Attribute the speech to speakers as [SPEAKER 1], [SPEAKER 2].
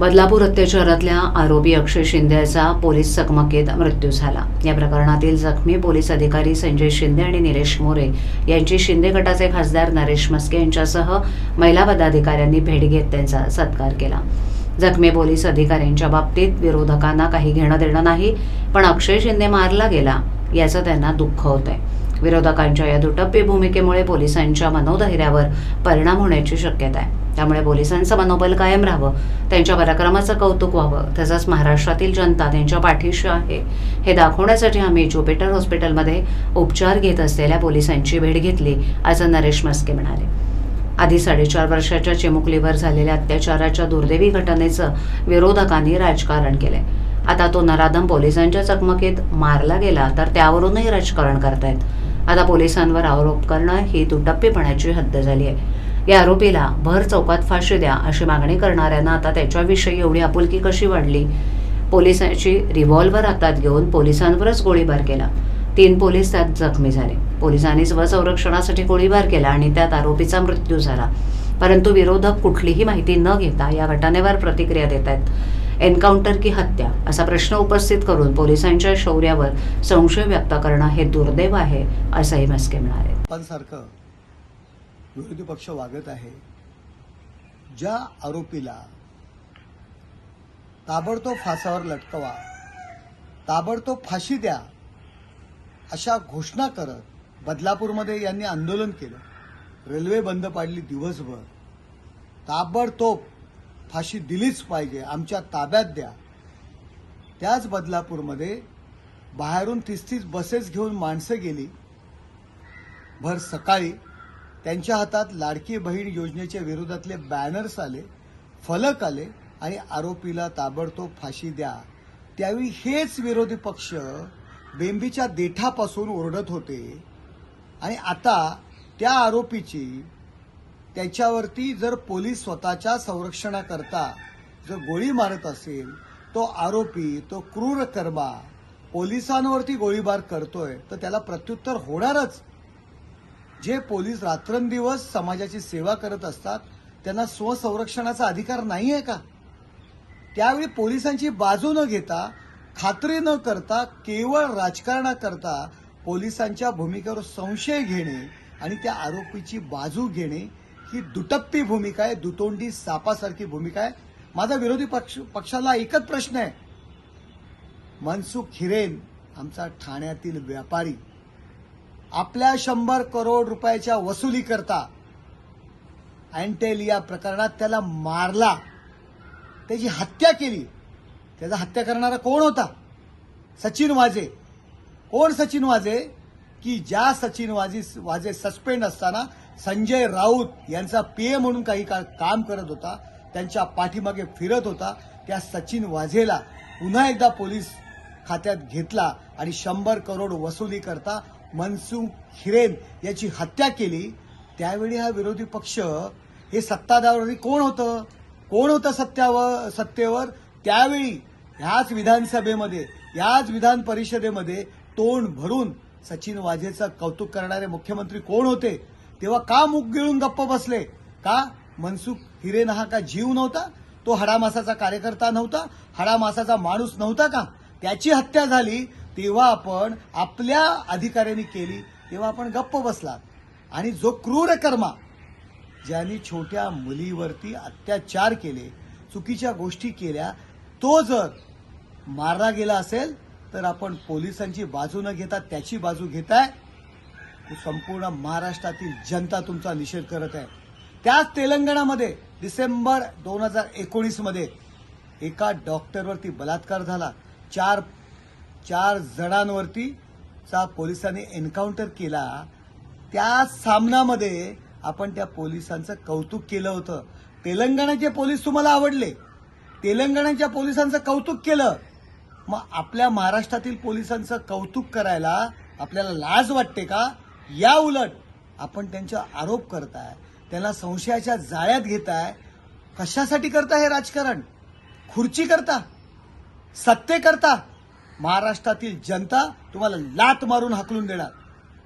[SPEAKER 1] बदलापूर अत्याचारातल्या आरोपी अक्षय शिंदेचा पोलीस चकमकीत मृत्यू झाला. या प्रकरणातील जखमी पोलीस अधिकारी संजय शिंदे आणि निलेश मोरे यांची शिंदे गटाचे खासदार नरेश मस्के यांच्यासह महिला पदाधिकाऱ्यांनी भेट घेत त्यांचा सत्कार केला. जखमी पोलीस अधिकाऱ्यांच्या बाबतीत विरोधकांना काही घेणं देणं नाही पण अक्षय शिंदे मारला गेला याचं त्यांना दुःख होतंय. विरोधकांच्या या दुटप्पी भूमिकेमुळे पोलिसांच्या मनोधैर्यावर परिणाम होण्याची शक्यता आहे. त्यामुळे पोलिसांचं मनोबल कायम राहावं त्यांच्या पराक्रमाचं कौतुक व्हावं तसंच महाराष्ट्रातील जनता त्यांच्या पाठीशी आहे. हे दाखवण्यासाठी आम्ही ज्युपिटर हॉस्पिटलमध्ये उपचार घेत असलेल्या पोलिसांची भेट घेतली असं नरेश मस्के म्हणाले. आधी साडेचार वर्षाच्या चिमुकलीवर झालेल्या अत्याचाराच्या दुर्दैवी घटनेचं विरोधकांनी राजकारण केलंय. आता तो नराधम पोलिसांच्या चकमकीत मारला गेला तर त्यावरूनही राजकारण करतायत. आता पोलिसांवर आरोप करणं ही दुटप्पीपणाची हद्द झाली आहे. या आरोपीला भर चौकात फाशी द्या अशी मागणी करणाऱ्यांना आता त्याच्याविषयी एवढी आपुलकी कशी वाढली? पोलिसांची रिव्हॉल्व्हर हातात घेऊन पोलिसांवरच गोळीबार केला. तीन पोलीस त्यात जखमी झाले. पोलिसांनी स्वसंरक्षणासाठी गोळीबार केला आणि त्यात आरोपीचा मृत्यू झाला. परंतु विरोधक कुठलीही माहिती न घेता या घटनेवर प्रतिक्रिया देत आहेत एन्काउंटर की हत्या असा प्रश्न उपस्थित करून पोलिसांच्या शौर्यावर संशय व्यक्त करणं हे दुर्दैव आहे असंही मस्के म्हणाले.
[SPEAKER 2] पण सारखं विरोधी पक्ष वागत आहे ज्या आरोपीला ताबडतोब फासावर लटकवा ताबडतोब फाशी द्या अशा घोषणा करत बदलापूरमध्ये यांनी आंदोलन केलं. रेल्वे बंद पाडली दिवसभर. ताबडतोब फाशी दिलीच पाहिजे. आमच्या ताब्यात द्या. त्याच बदलापूरमध्ये बाहेरून तीस तीस बसेस घेऊन माणसं गेली. भर सकाळी त्यांच्या हातात लाडकी बहीण योजनेच्या विरोधातले बॅनर्स आले फलक आले आणि आरोपीला ताबडतोब फाशी द्या. त्यावेळी हेच विरोधी पक्ष बेंबीच्या देठापासून ओरडत होते. आणि आता त्या आरोपीची त्याच्यावरती जर पोलीस स्वतःच्या संरक्षणाकरता जर गोळी मारत असेल तो आरोपी तो क्रूर कर्मा पोलिसांवरती गोळीबार करतोय तर त्याला प्रत्युत्तर होणारच. जे पोलीस रात्रंदिवस समाजाची सेवा करत असतात त्यांना स्वसंरक्षणाचा अधिकार नाही आहे का? त्यावेळी पोलिसांची बाजू न घेता खात्री न करता केवळ राजकारणाकरता पोलिसांच्या भूमिकेवर संशय घेणे आणि त्या आरोपीची बाजू घेणे ही दुटप्पी भूमिका आहे दुतोंडी सापासारखी भूमिका आहे. माझा विरोधी पक्ष पक्षाला एकच प्रश्न आहे. मनसुख हिरेन आमचा ठाण्यातील व्यापारी आपल्या शंभर करोड रुपयाच्या वसुली करता अँटेल या प्रकरणात त्याला मारला. त्याची हत्या केली. त्याचा हत्या करणारा कोण होता? सचिन वाजे कोण सचिन वाजे की ज्या सचिन वाजे वाजे सस्पेंड असताना संजय राऊत यांचा पीए म्हणून काही काळ काम करत होता त्यांच्या पाठीमागे फिरत होता त्या सचिन वाझेला पुन्हा एकदा पोलीस खात्यात घेतला आणि शंभर करोड वसुली करता मनसुख हिरेन याची हत्या केली. त्यावेळी हा विरोधी पक्ष हे सत्ताधारी कोण होतं? कोण होतं सत्यावर सत्तेवर? त्यावेळी ह्याच विधानसभेमध्ये याच विधान परिषदेमध्ये तोंड भरून सचिन वाझेचं कौतुक करणारे मुख्यमंत्री कोण होते? तेव्हा का मुख गिळून गप्प बसले? का? मनसुख हिरेन हा का जीव नव्हता? तो हडामासाचा कार्यकर्ता नव्हता? हडामासाचा माणूस नव्हता का? त्याची हत्या झाली तेव्हा आपण आपल्या अधिकाऱ्यांनी केली तेव्हा आपण गप्प बसलात. आणि जो क्रूर कर्मा ज्यांनी छोट्या मुलीवरती अत्याचार केले चुकीच्या गोष्टी केल्या तो जर मारला गेला असेल तर आपण पोलिसांची बाजू न घेता त्याची बाजू घेताय. संपूर्ण महाराष्ट्रातील जनता तुमचा निषेध करत आहे. त्याच तेलंगणामध्ये डिसेंबर दोन हजार एकोणीसमध्ये एका डॉक्टरवरती बलात्कार झाला. चार चार जणांवरती चा पोलिसांनी एन्काउंटर केला. त्या सामनामध्ये आपण त्या पोलिसांचं कौतुक केलं होतं. तेलंगणाचे पोलीस तुम्हाला आवडले. तेलंगणाच्या पोलिसांचं कौतुक केलं. मग आपल्या महाराष्ट्रातील पोलिसांचं कौतुक करायला आपल्याला लाज वाटते का? या उलट आपण त्यांचा आरोप करताय त्यांना संशयाच्या जाळ्यात घेताय कशासाठी करता हे राजकारण? खुर्ची करता? सत्ते करता? महाराष्ट्रातील जनता तुम्हाला लात मारून हाकलून देणार.